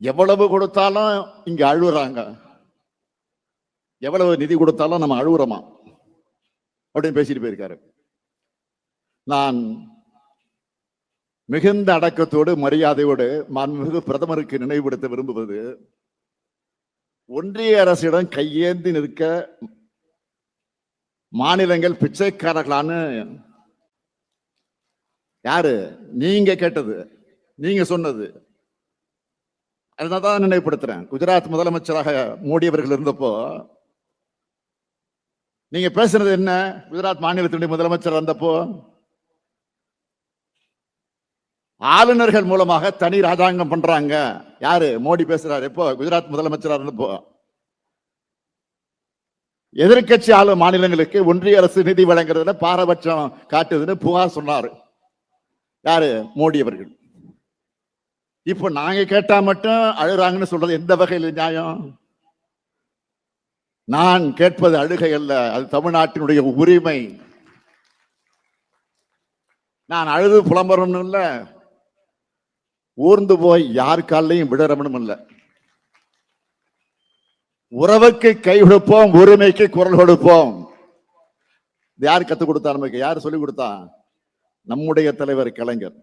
எவ்வளவு கொடுத்தாலும் இங்க அழுகுறாங்க. எவ்வளவு நிதி கொடுத்தாலும் நம்ம அழுகுறோமா? அப்படின்னு பேசிட்டு போயிருக்காரு. நான் மிகுந்த அடக்கத்தோடு மரியாதையோடு மாண்புமிகு பிரதமருக்கு நினைவுபடுத்த விரும்புவது ஒன்றிய அரசிடம் கையேந்தி நிற்க மாநிலங்கள் பிச்சைக்காரர்களான்னு யாரு? நீங்க கேட்டது நீங்க சொன்னது. அதனால தான் நினைவுபடுத்துறேன். குஜராத் முதலமைச்சராக மோடி அவர்கள் இருந்தப்போ நீங்க பேசுனது என்ன? குஜராத் மாநிலத்தினுடைய முதலமைச்சர் வந்தப்போ ஆளுநர்கள் மூலமாக தனி ராஜாங்கம் பண்றாங்க. யாரு? மோடி பேசுறாரு. எப்போ? குஜராத் முதலமைச்சரா இருந்தப்போ. எதிர்க்கட்சி ஆளு மாநிலங்களுக்கு ஒன்றிய அரசு நிதி வழங்குறதுல பாரபட்சம் காட்டுதுன்னு புகார் சொன்னாரு. யாரு? மோடி அவர்கள். இப்போ நாங்க கேட்டா மட்டும் அழுறாங்கன்னு சொல்றது எந்த வகையில் நியாயம்? நான் கேட்பது அழுகை அல்ல அது தமிழ்நாட்டினுடைய உரிமை. நான் அழுது புலம்புறணும் இல்ல ஊர்ந்து போய் யார் காலையும் விடறவனும் இல்ல. உறவுக்கு கை கொடுப்போம் உரிமைக்கு குரல் கொடுப்போம். இது யார் கத்து கொடுத்தா நமக்கு யார் சொல்லிக் கொடுத்தா? நம்முடைய தலைவர் கலைஞர்.